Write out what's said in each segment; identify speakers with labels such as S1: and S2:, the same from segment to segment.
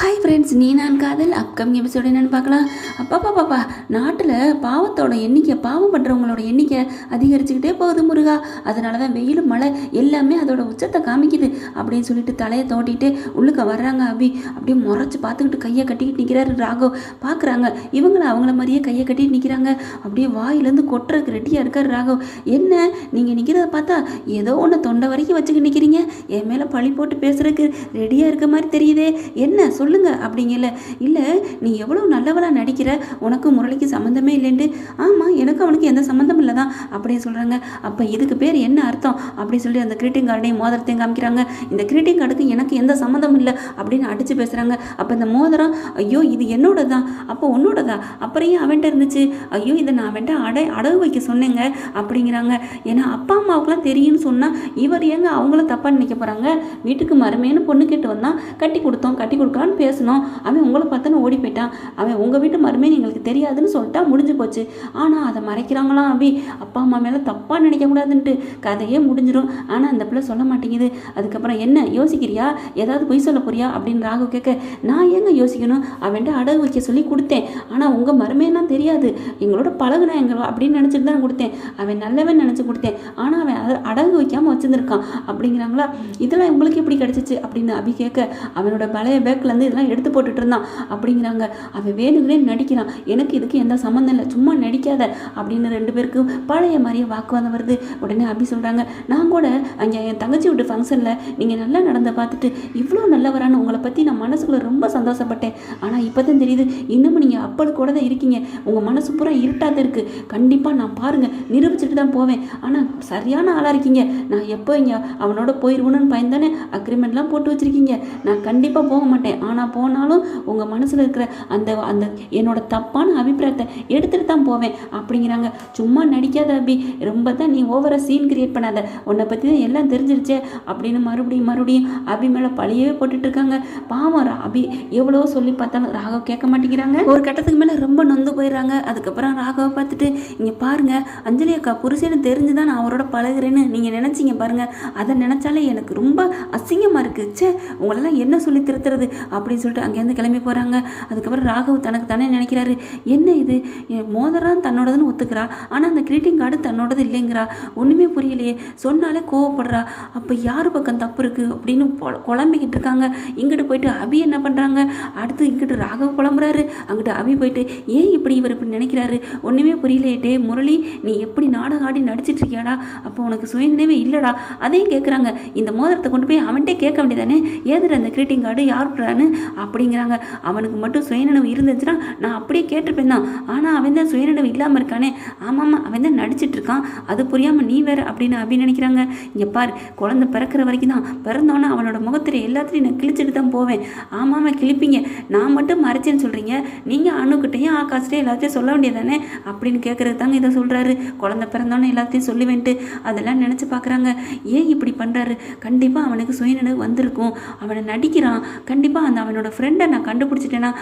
S1: Hi friends நீ நான் காதல் அப்கமிங் எபிசோடு என்னென்னு பார்க்கலாம். அப்பா பாப்பா நாட்டில் பாவத்தோட எண்ணிக்கை பாவம் பண்ணுறவங்களோட எண்ணிக்கை அதிகரிச்சுக்கிட்டே போகுது முருகா. அதனால தான் வெயில் மழை எல்லாமே அதோட உச்சத்தை காமிக்குது அப்படின்னு சொல்லிட்டு தலையை தோட்டிட்டு உள்ளுக்க வர்றாங்க அபி. அப்படியே முறைச்சி பார்த்துக்கிட்டு கையை கட்டிக்கிட்டு நிற்கிறாரு ராகவ். பார்க்குறாங்க இவங்கள அவங்கள மாதிரியே கையை கட்டிட்டு நிற்கிறாங்க அப்படியே வாயிலேருந்து கொட்டுறதுக்கு ரெடியாக இருக்கார் ராகவ். என்ன நீங்கள் நிற்கிறத பார்த்தா ஏதோ ஒன்று தொண்டை வரைக்கும் வச்சுக்கிட்டு நிற்கிறீங்க என் மேலே பழி போட்டு பேசுகிறதுக்கு ரெடியாக இருக்க மாதிரி தெரியுதே. என்ன சொல்லுங்க அப்படிங்கல. இல்லை நீ எவ்வளோ நல்லவளா நடிக்கிற? உனக்கும் முரளிக்கு சம்மந்தமே இல்லைன்ட்டு. ஆமாம் எனக்கு அவனுக்கு எந்த சம்மந்தம் தான் அப்படின்னு சொல்கிறாங்க அப்போ இதுக்கு பேர் என்ன அர்த்தம்? அப்படின்னு சொல்லி அந்த கிரீட்டிங் கார்டையும் மோதிரத்தையும் காமிக்கிறாங்க. இந்த கிரீட்டிங் கார்டுக்கு எனக்கு எந்த சம்மந்தமும் இல்லை அப்படின்னு அடித்து பேசுகிறாங்க அப்போ இந்த மோதிரம் ஐயோ இது என்னோட தான் அப்போ உன்னோடதா? அப்புறம் ஏன் அவன்கிட்ட இருந்துச்சு? ஐயோ இதை நான் அவன்கிட்ட அடை அடகு வைக்க சொன்னேங்க அப்படிங்கிறாங்க. ஏன்னா அப்பா அம்மாவுக்குலாம் தெரியும்னு சொன்னால் இவர் ஏங்க அவங்கள தப்பாக நினைக்க போகிறாங்க வீட்டுக்கு மருமையான பொண்ணு கேட்டு வந்தான் கட்டி கொடுத்தோம் கட்டி கொடுக்கலான்னு பேசணும் அவன் உங்களை பார்த்தோன்னு ஓடி போயிட்டான். அவன் உங்கள் வீட்டு மருமையை எங்களுக்கு தெரியாதுன்னு சொல்லிட்டா முடிஞ்சு போச்சு. ஆனால் அதை மறைக்கிறாங்களாம் அபி. அப்பா அம்மா மேலே தப்பாக நினைக்கக்கூடாதுன்ட்டு கதையே முடிஞ்சிடும் ஆனால் அந்த பிள்ளை சொல்ல மாட்டேங்குது. அதுக்கப்புறம் என்ன யோசிக்கிறியா? ஏதாவது பொய் சொல்ல போறியா? அப்படின்னு ராகு கேட்க நான் ஏங்க யோசிக்கணும்? அவன்கிட்ட அடகு வைக்க சொல்லி கொடுத்தேன். ஆனால் உங்கள் மருமையெல்லாம் தெரியாது. எங்களோட பழகுனா எங்களோ அப்படின்னு நினச்சிட்டு தான் கொடுத்தேன். அவன் நல்லவன் நினச்சி கொடுத்தேன். ஆனால் அவன் அதை அடகு வைக்காமல் வச்சுருந்துருக்கான். அப்படிங்கிறாங்களா? இதெல்லாம் உங்களுக்கு எப்படி கிடச்சிச்சு? அப்படின்னு அபி கேட்க அவனோட பழைய பேக்லேருந்து இதெல்லாம் எடுத்து போட்டுட்டு இருந்தான். அப்படிங்கிறாங்க. அவன் வேணுங்களே நடிக்கிறான். எனக்கு இதுக்கு எந்த சம்மந்தம் இல்லை. சும்மா நடிக்காத. அப்படின்னு ரெண்டு பேருக்கும் பழைய மாதிரியே வாக்குவாதம் வருது. உடனே அபி சொல்கிறாங்க நான் கூட அங்கே என் தங்கச்சி வீட்டு ஃபங்க்ஷனில் நீங்கள் நல்லா நடந்த பார்த்துட்டு இவ்வளோ நல்லவரான உங்களை பற்றி நான் மனசுக்குள்ள ரொம்ப சந்தோஷப்பட்டேன். ஆனால் இப்போ தான் தெரியுது. இன்னமும் நீங்கள் அப்படி கூட தான் இருக்கீங்க. உங்கள் மனசு பூரா இருட்டாக தான் இருக்குது கண்டிப்பாக நான் பாருங்கள் நிரூபிச்சுட்டு தான் போவேன். ஆனால் சரியான ஆளாக இருக்கீங்க. நான் எப்போ இங்கே அவனோட போயிடுவோன்னு பயந்தானே? அக்ரிமெண்ட்லாம் போட்டு வச்சுருக்கீங்க. நான் கண்டிப்பாக போக மாட்டேன். ஆனால் போனாலும் உங்கள் மனசில் இருக்கிற அந்த அந்த என்னோட தப்பான அபிப்பிராயத்தை எடுத்துகிட்டு தான் போவேன். அப்படிங்கிறாங்க. சும்மா பிடிக்காத அபி. ரொம்ப தான் நீ ஓவராக சீன் கிரியேட் பண்ணாத. உன்னை பற்றி தான் எல்லாம் தெரிஞ்சிருச்சே. அப்படின்னு மறுபடியும் மறுபடியும் அபி மேலே பழியவே போட்டுட்டு இருக்காங்க. பாவம் அபி. எவ்வளோ சொல்லி பார்த்தாலும் ராகவ் கேட்க மாட்டேங்கிறாங்க. ஒரு கட்டத்துக்கு மேலே ரொம்ப நொந்து போயிடுறாங்க. அதுக்கப்புறம் ராகவை பார்த்துட்டு இங்கே பாருங்க அஞ்சலி அக்கா புருஷனு தெரிஞ்சு தான் நான் அவரோட பழகுறேன்னு நீங்கள் நினச்சிங்க பாருங்க. அதை நினச்சாலே எனக்கு ரொம்ப அசிங்கமாக இருக்குது ச்சே உங்களெல்லாம் என்ன சொல்லி திருத்துறது? அப்படின்னு சொல்லிட்டு அங்கேருந்து கிளம்பி போகிறாங்க அதுக்கப்புறம் ராகவ் தனக்கு தானே நினைக்கிறாரு. என்ன இது? என் மோதிரம் தன்னோடதுன்னு ஒத்துக்கிறா? ஆனால் அந்த கிரீட்டிங் கார்டு தன்னோடது இல்லைங்கிறா? ஒன்றுமே புரியலையே. சொன்னாலே கோவப்படுறா. அப்போ யார் பக்கம் தப்பு இருக்குது அப்படின்னு குழம்பிக்கிட்டு இருக்காங்க. இங்கிட்டு போயிட்டு அபி என்ன பண்ணுறாங்க அடுத்து இங்கிட்டு ராகவ குழம்புறாரு அங்கிட்டு அபி போயிட்டு ஏன் இப்படி இவர் இப்படி நினைக்கிறாரு? ஒன்றுமே புரியலையே. டே முரளி நீ எப்படி நாடகம் ஆடி நடிச்சிட்டு இருக்கியாடா? அப்போ உனக்கு சுயநினைவே இல்லைடா. அதையும் கேட்குறாங்க இந்த மோதிரத்தை கொண்டு போய் அவன்கிட்டே கேட்க வேண்டியதானே? ஏதுடா அந்த கிரீட்டிங் கார்டு யார் போடுறான்னு அப்படிங்கிறாங்க. அவனுக்கு மட்டும் சுயநினைவு இருந்துச்சுன்னா நான் அப்படியே கேட்டிருப்பேன் தான். ஆனால் அவன் தான் சுயநினைவு இல்லாமல் இருக்கானே. ஆமாம்மா அவன் தான் நடிச்சிட்டு இருக்கான் அது புரியாமல் நீ வேற அப்படின்னு அபி நினைக்கிறாங்க. இங்கே பார் குழந்தை பிறக்கிற வரைக்கும் தான் பிறந்தோன்னே அவனோட முகத்தில் எல்லாத்துலையும் நான் கிழிச்சிட்டு தான் போவேன். ஆமாம்மா கிழிப்பீங்க. நான் மட்டும் மறைச்சேன்னு சொல்கிறீங்க நீங்கள் அணுக்கிட்டையும் ஆகாஷ்டையும் எல்லாத்தையும் சொல்ல வேண்டியதானே அப்படின்னு கேட்குறது தாங்க இதை சொல்கிறாரு குழந்தை பிறந்தோன்னே எல்லாத்தையும் சொல்லுவேன்ட்டு அதெல்லாம் நினச்சி பார்க்குறாங்க ஏன் இப்படி பண்ணுறாரு கண்டிப்பாக அவனுக்கு சுயநினைவு வந்திருக்கும். அவனை நடிக்கிறான். கண்டிப்பாக அந்த அவனோட ஃப்ரெண்டை நான் கண்டுபிடிச்சிட்டேன்னா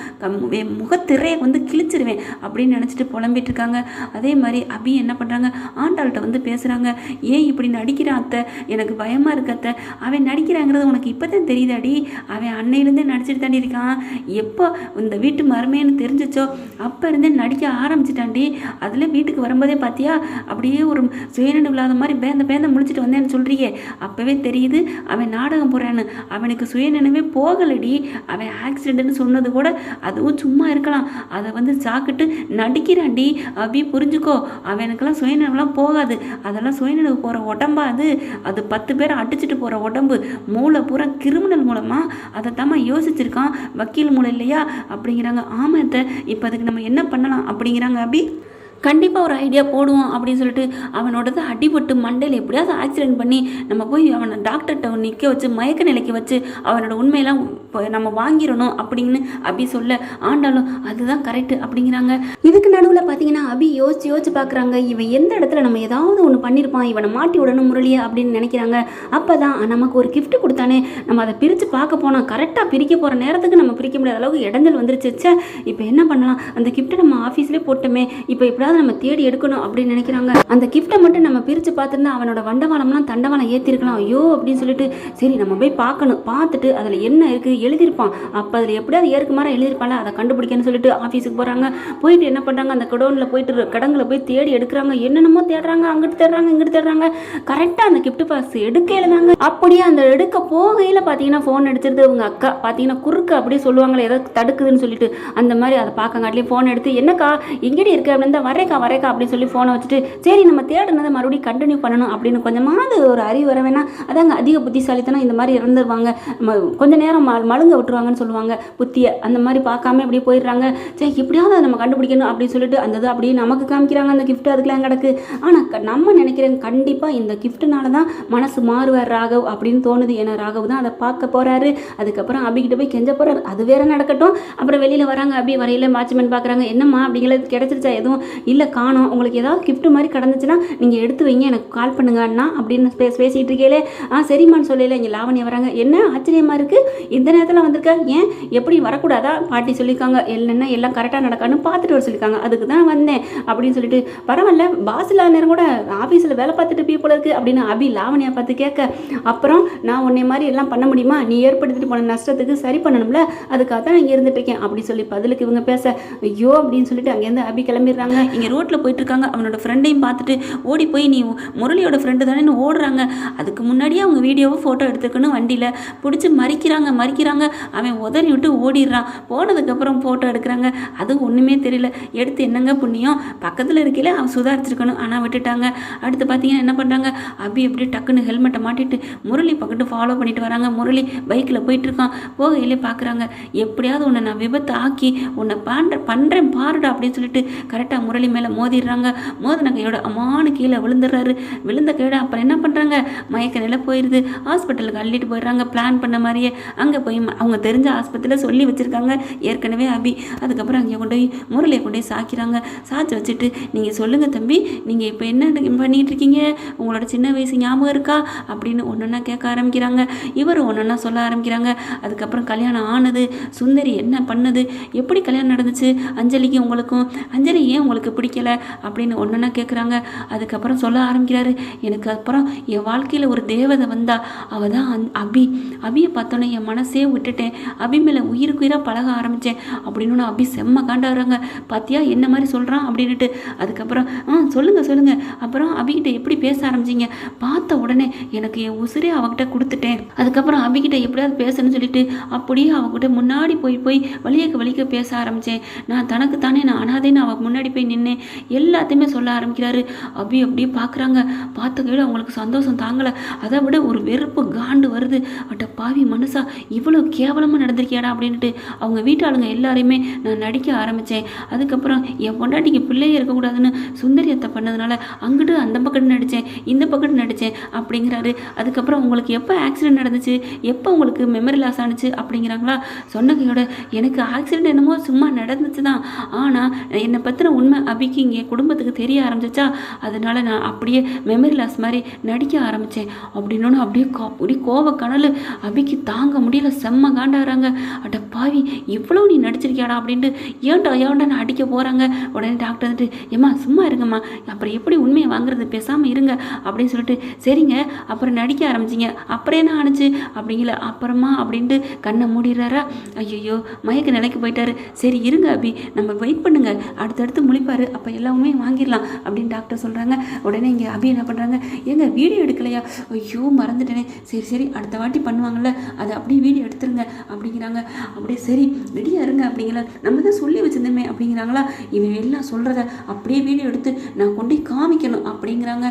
S1: முகத்திரையை வந்து கிழிச்சிருவேன் அப்படின்னு நினச்சிட்டு புலம்பிட்டு இருக்காங்க. அதே மாதிரி அபி என்ன என்ன பண்ணுறாங்க ஆண்டாள்கிட்ட வந்து பேசுகிறாங்க ஏன் இப்படி நடிக்கிறான் அத்தை? எனக்கு பயமாக இருக்கு அத்தை. அவன் நடிக்கிறாங்கிறது உனக்கு இப்போ தான் தெரியுதாடி? அவன் அன்னையிலேருந்தே நடிச்சிட்டு தாண்டி இருக்கான். எப்போ இந்த வீட்டு மருமைன்னு தெரிஞ்சிச்சோ அப்போ இருந்தே நடிக்க ஆரம்பிச்சிட்டாண்டி அதில் வீட்டுக்கு வரும்போதே பார்த்தியா அப்படியே ஒரு சுயநினைவு இல்லாத மாதிரி பேந்த பேந்த முடிச்சிட்டு வந்தேன்னு சொல்கிறியே அப்போவே தெரியுது அவன் நாடகம் போகிறான்னு அவனுக்கு சுயநினைவே போகலடி. அவன் ஆக்சிடென்ட்னு சொன்னது கூட அதுவும் சும்மா இருக்கலாம். அதை வந்து சாக்கிட்டு நடிக்கிறான்டி. அப்படி புரிஞ்சுக்கோ அவனுக்கு அதுக்கெல்லாம் சுயநினைவுலாம் போகாது. அதெல்லாம் சுயநினைவு போகிற உடம்பா அது? அது பத்து பேரை அடிச்சுட்டு போகிற உடம்பு. மூளை பூரா கிரிமினல் மூலமாக அதை தாம்மா யோசிச்சிருக்கான். வக்கீல் மூளை இல்லையா? அப்படிங்கிறாங்க. ஆமாத்த இப்போ அதுக்கு நம்ம என்ன பண்ணலாம் அப்படிங்கிறாங்க அபி. கண்டிப்பாக ஒரு ஐடியா போடுவோம் அப்படின்னு சொல்லிட்டு அவனோடது அடிபட்டு மண்டையில் எப்படியாவது ஆக்சிடென்ட் பண்ணி நம்ம போய் அவனை டாக்டர்கிட்ட நிற்க வச்சு மயக்க நிலைக்கு வச்சு அவனோட உண்மையெல்லாம் இப்போ நம்ம வாங்கிடணும் அப்படின்னு அப்படி சொல்ல ஆண்டாலும் அதுதான் கரெக்டு அப்படிங்கிறாங்க. இதுக்கு நடுவில் பார்த்தீங்கன்னா அபி யோசிச்சு யோசிச்சு பார்க்குறாங்க இவன் எந்த இடத்துல நம்ம ஏதாவது ஒன்று பண்ணியிருப்பான் இவனை மாட்டி விடணும் முரளியா அப்படின்னு நினைக்கிறாங்க. அப்போ தான் நமக்கு ஒரு கிஃப்ட் கொடுத்தானே நம்ம அதை பிரித்து பார்க்க போனால் கரெக்டாக பிரிக்க போகிற நேரத்துக்கு நம்ம பிரிக்க முடியாத அளவுக்கு இடைஞ்சல் வந்துருச்சு. இப்போ என்ன பண்ணலாம்? அந்த கிஃப்ட்டை நம்ம ஆஃபீஸ்லேயே போட்டோமே இப்போ எப்படியாவது யாராவது நம்ம தேடி எடுக்கணும் அப்படின்னு நினைக்கிறாங்க. அந்த கிஃப்ட்டை மட்டும் நம்ம பிரித்து பார்த்துருந்தா அவனோட வண்டவாளம்லாம் தண்டவாளம் ஏற்றிருக்கலாம் ஐயோ அப்படின்னு சொல்லிட்டு சரி நம்ம போய் பார்க்கணும். பார்த்துட்டு அதில் என்ன இருக்குது எழுதியிருப்பான். அப்போ அதில் எப்படியாவது ஏற்கு மாதிரி எழுதியிருப்பான்ல அதை கண்டுபிடிக்கணும்னு சொல்லிட்டு ஆஃபீஸுக்கு போகிறாங்க போயிட்டு என்ன பண்ணுறாங்க அந்த கடவுனில் போயிட்டு கடங்களை போய் தேடி எடுக்கிறாங்க. என்னென்னமோ தேடுறாங்க. அங்கிட்டு தேடுறாங்க இங்கிட்டு தேடுறாங்க. கரெக்டாக அந்த கிஃப்ட் பாக்ஸ் எடுக்க எழுதாங்க அப்படியே அந்த எடுக்க போகையில் பார்த்தீங்கன்னா ஃபோன் அடிச்சிருது. அவங்க அக்கா பார்த்தீங்கன்னா குறுக்க அப்படியே சொல்லுவாங்களே ஏதோ தடுக்குதுன்னு சொல்லிட்டு. அந்த மாதிரி அதை பார்க்கங்காட்டிலே ஃபோன் எடுத்து என்னக்கா எங்கடி இருக்கு? அப்படின்னு தான் வரேக்கா வரேக்கா அப்படின்னு சொல்லி ஃபோனை வச்சுட்டு சரி நம்ம தேடினதை மறுபடியும் கண்டினியூ பண்ணணும் அப்படின்னு கொஞ்சமாவது ஒரு அறிவு வர வேணா அதாங்க அதிக புத்திசாலித்தனம் இந்த மாதிரி இறந்துருவாங்க. ம- கொஞ்ச நேரம் மலுங்க மழுங்க விட்டுருவாங்கன்னு சொல்லுவாங்க. புத்தியை அந்த மாதிரி பார்க்காம அப்படியே போயிடுறாங்க. சரி எப்படியாவது அதை நம்ம கண்டுபிடிக்கணும் அப்படின்னு சொல்லிட்டு அந்த இது அப்படியே நமக்கு காமிக்கிறாங்க அந்த கிஃப்ட் அதுக்கெல்லாம் கிடக்கு. ஆனால் நம்ம நினைக்கிறேன் கண்டிப்பாக இந்த கிஃப்ட்னால தான் மனசு மாறுவார் ராகவ் அப்படின்னு தோணுது. ஏன்னா ராகவ் தான் அதை பார்க்க போகிறாரு அதுக்கப்புறம் அபிகிட்ட போய் கெஞ்ச போகிறார் அது வேற நடக்கட்டும். அப்புறம் வெளியில் வராங்க அப்படி வரையில வாட்ச்மேன் பார்க்குறாங்க. என்னம்மா அப்படிங்கிறது கிடச்சிருச்சா எதுவும்? இல்லை காணோம். உங்களுக்கு ஏதாவது கிஃப்ட் மாதிரி கிடந்துச்சுன்னா நீங்கள் எடுத்து வைங்க எனக்கு கால் பண்ணுங்க அண்ணா அப்படின்னு பேச பேசிகிட்டு இருக்கீங்களே ஆ சரிம்மான்னு சொல்லல இங்கே லாவணியா வராங்க. என்ன? ஆச்சரியமாக இருக்கு? இந்த நேரத்தில் வந்திருக்க? ஏன்? எப்படி வரக்கூடாதா? பாட்டி சொல்லியிருக்காங்க. இல்லைன்னா எல்லாம் கரெக்டாக நடக்கான்னு பார்த்துட்டு வர சொல்லியிருக்காங்க. அதுக்கு தான் வந்தேன் அப்படின்னு சொல்லிட்டு பரவாயில்ல பாஸ் இல்லாத நேரம் கூட ஆஃபீஸில் வேலை பார்த்துட்டு போய் போல இருக்கு அப்படின்னு அபி லாவணியா பார்த்து கேட்க அப்புறம் நான் உன்னை மாதிரி எல்லாம் பண்ண முடியுமா? நீ ஏற்படுத்திட்டு போன நஷ்டத்துக்கு சரி பண்ணணும்ல அதுக்காக தான் இங்கே இருந்துட்டு இருக்கேன் அப்படி சொல்லி பதிலுக்கு இவங்க பேச ஐயோ அப்படின்னு சொல்லிட்டு அங்கேருந்து அபி கிளம்பிடுறாங்க. இங்கே ரோட்டில் போயிட்டுருக்காங்க. அவனோட ஃப்ரெண்டையும் பார்த்துட்டு ஓடி போய் நீ முரளியோட ஃப்ரெண்டு தானே ஓடுறாங்க. அதுக்கு முன்னாடியே அவங்க வீடியோவை ஃபோட்டோ எடுத்துக்கணும் வண்டியில். பிடிச்சி மறிக்கிறாங்க மறிக்கிறாங்க. அவன் உதறி விட்டு ஓடிடுறான். போனதுக்கப்புறம் ஃபோட்டோ எடுக்கிறாங்க. அது ஒன்றுமே தெரியல. எடுத்து என்னங்க புண்ணியம்? பக்கத்தில் இருக்கையில அவன் சுதாரிச்சிருக்கணும். ஆனால் விட்டுட்டாங்க. அடுத்து பார்த்தீங்கன்னா என்ன பண்ணுறாங்க அபி எப்படி டக்குன்னு ஹெல்மெட்டை மாட்டிட்டு முரளி பக்கத்து ஃபாலோ பண்ணிட்டு வராங்க. முரளி பைக்கில் போயிட்டுருக்கான். போகையிலே பார்க்குறாங்க எப்படியாவது உன்னை நான் விபத்து ஆக்கி உன்னை பாண்ட பண்ணுறேன் பாருடா அப்படின்னு சொல்லிட்டு கரெக்டாக முரளி மேலே மோதிடுறாங்க. மோதின கையோட அம்மானு கீழே விழுந்துடுறாரு. விழுந்த கையோட அப்புறம் என்ன பண்ணுறாங்க மயக்க நிலை போயிடுது ஹாஸ்பிட்டலுக்கு அள்ளிட்டு போயிடுறாங்க. பிளான் பண்ண மாதிரியே அங்கே போய் அவங்க தெரிஞ்ச ஆஸ்பத்திரியில் சொல்லி வச்சுருக்காங்க. ஏற்கனவே அபி. அதுக்கப்புறம் அங்கே கொண்டு போய் முரளியை கொண்டு போய் சாக்கிறாங்க சாய்ச்சி வச்சுட்டு நீங்கள் சொல்லுங்கள் தம்பி. நீங்கள் இப்போ என்ன பண்ணிகிட்டு இருக்கீங்க? உங்களோட சின்ன வயசு ஞாபகம் இருக்கா? அப்படின்னு ஒன்றொன்னா கேட்க ஆரம்பிக்கிறாங்க. இவர் ஒன்றொன்னா சொல்ல ஆரம்பிக்கிறாங்க. அதுக்கப்புறம் கல்யாணம் ஆனது. சுந்தரி என்ன பண்ணது? எப்படி கல்யாணம் நடந்துச்சு? அஞ்சலிக்கும் உங்களுக்கும். அஞ்சலி ஏன் உங்களுக்கு பிடிக்கல அப்படின்னு ஒன்றொன்னா கேட்குறாங்க அதுக்கப்புறம் சொல்ல ஆரம்பிக்கிறாரு எனக்கு அப்புறம் என் வாழ்க்கையில் ஒரு தேவதை வந்தா அவள் தான் அந் அபி. அபியை பார்த்தோன்னே என் மனசே விட்டுட்டேன். அபி மேலே உயிருக்கு உயிராக பழக ஆரம்பித்தேன் அப்படின்னு அபி செம்ம காண்டாடுறாங்க. பாத்தியா என்ன மாதிரி சொல்கிறான் அப்படின்ட்டு அதுக்கப்புறம் ஆ சொல்லுங்கள் சொல்லுங்கள் அப்புறம் அபிகிட்ட எப்படி பேச ஆரம்பிச்சிங்க? பார்த்த உடனே எனக்கு என் உசுரே அவகிட்ட கொடுத்துட்டேன். அதுக்கப்புறம் அபிகிட்ட எப்படியாவது பேசணும்னு சொல்லிட்டு அப்படியே அவகிட்ட முன்னாடி போய் போய் வழியக்க வழிக்க பேச ஆரம்பித்தேன் நான் தனக்கு தானே நான் அனாதைன்னு அவள் முன்னாடி போய் நின்று நின்னேன் எல்லாத்தையுமே சொல்ல ஆரம்பிக்கிறாரு. அப்படி அப்படியே பார்க்குறாங்க பார்த்த கையில் அவங்களுக்கு சந்தோஷம் தாங்கலை. அதை விட ஒரு வெறுப்பு காண்டு வருது. அட்ட பாவி மனுஷா இவ்வளோ கேவலமாக நடந்திருக்கியாடா அப்படின்ட்டு அவங்க வீட்டாளுங்க எல்லாரையுமே நான் நடிக்க ஆரம்பித்தேன் அதுக்கப்புறம் என் பொண்டாட்டிக்கு பிள்ளையே இருக்கக்கூடாதுன்னு சுந்தரியத்தை பண்ணதுனால அங்கிட்டு அந்த பக்கம் நடித்தேன் இந்த பக்கம் நடித்தேன் அப்படிங்கிறாரு. அதுக்கப்புறம் உங்களுக்கு எப்போ ஆக்சிடென்ட் நடந்துச்சு? எப்போ உங்களுக்கு மெமரி லாஸ் ஆனுச்சு அப்படிங்கிறாங்களா? சொன்னகையோட எனக்கு ஆக்சிடென்ட் என்னமோ சும்மா நடந்துச்சு தான் ஆனால் என்னை பற்றின உண்மை அபிக்கு இங்கே குடும்பத்துக்கு தெரிய ஆரம்பிச்சிச்சா அதனால நான் அப்படியே மெமரி லாஸ் மாதிரி நடிக்க ஆரம்பித்தேன் அப்படின்னு அப்படியே கோ அப்படி கோவ கனல். அபிக்கு தாங்க முடியல செம்ம காண்டாடுறாங்க அட பாவி இவ்வளோ நீ நடிச்சிருக்கியாடா அப்படின்ட்டு ஏன்டா ஏன்டா நான் அடிக்க போகிறாங்க உடனே டாக்டர் வந்துட்டு ஏம்மா சும்மா இருங்கம்மா. அப்புறம் எப்படி உண்மையை வாங்குறது? பேசாமல் இருங்க. அப்படின்னு சொல்லிட்டு சரிங்க அப்புறம் நடிக்க ஆரம்பிச்சிங்க. அப்புறம் என்ன ஆணுச்சு? அப்படிங்கல அப்புறமா? அப்படின்ட்டு கண்ணை மூடிடுறாரா. ஐயோ மயக்க நிலைக்கு போயிட்டாரு. சரி இருங்க அபி. நம்ம வெயிட் பண்ணுங்க. அடுத்தடுத்து முழிப்பார். அப்போ எல்லாமே வாங்கிடலாம் அப்படின்னு டாக்டர் சொல்கிறாங்க உடனே இங்கே அபி என்ன பண்ணுறாங்க ஏங்க வீடியோ எடுக்கலையா? ஐயோ மறந்துட்டேனே. சரி சரி அடுத்த வாட்டி பண்ணுவாங்கள்ல அதை அப்படியே வீடியோ எடுத்துருங்க அப்படிங்கிறாங்க. அப்படியே சரி ரெடியாக இருங்க அப்படிங்கிற நம்ம தான் சொல்லி வச்சுருந்தோமே அப்படிங்கிறாங்களா? இவன் எல்லாம் சொல்கிறத அப்படியே வீடியோ எடுத்து நான் கொண்டு போய் காமிக்கணும் அப்படிங்கிறாங்க.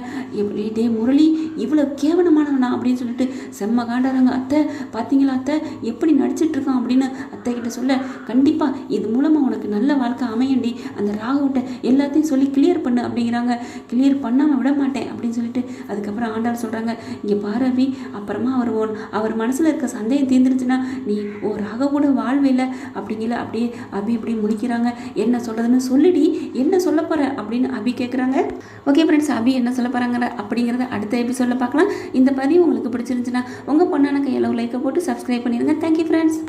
S1: டே முரளி இவ்வளோ கேவலமானவனா அப்படின்னு சொல்லிட்டு செம்ம காண்டாராங்க அத்தை பார்த்தீங்களா அத்தை? எப்படி நடிச்சிட்டு இருக்கான் அப்படின்னு அத்தை கிட்ட சொல்ல கண்டிப்பாக இது மூலமாக உனக்கு நல்ல வாழ்க்கை அமையண்டி அந்த ராகவிட்ட எல்லாத்தையும் சொல்லி கிளியர் பண்ணு அப்படிங்கிறாங்க. கிளியர் பண்ணாமல் விட மாட்டேன் அப்படின்னு சொல்லிட்டு அதுக்கப்புறம் ஆண்டாள் சொல்கிறாங்க இங்கே பாரவி அப்புறமா அவர் ஒன் அவர் மனசில் இருக்க சந்தேகம் தீர்ந்துருச்சுன்னா நீ ஓ ராக கூட வாழ்வில்லை அப்படிங்கல அப்படியே அபி இப்படி முடிக்கிறாங்க என்ன சொல்கிறதுன்னு சொல்லிடி என்ன சொல்ல போகிற அப்படின்னு அபி கேட்குறாங்க ஓகே ஃப்ரெண்ட்ஸ் அபி என்ன சொல்ல போகிறாங்க அப்படிங்கிறத அடுத்த எபிசோடில் பார்க்கலாம். இந்த பதிவு உங்களுக்கு பிடிச்சிருந்துச்சுன்னா உங்கள் பொண்ணான கையில் லைக்கை போட்டு சப்ஸ்கிரைப் பண்ணிடுங்க தேங்க்யூ ஃப்ரெண்ட்ஸ்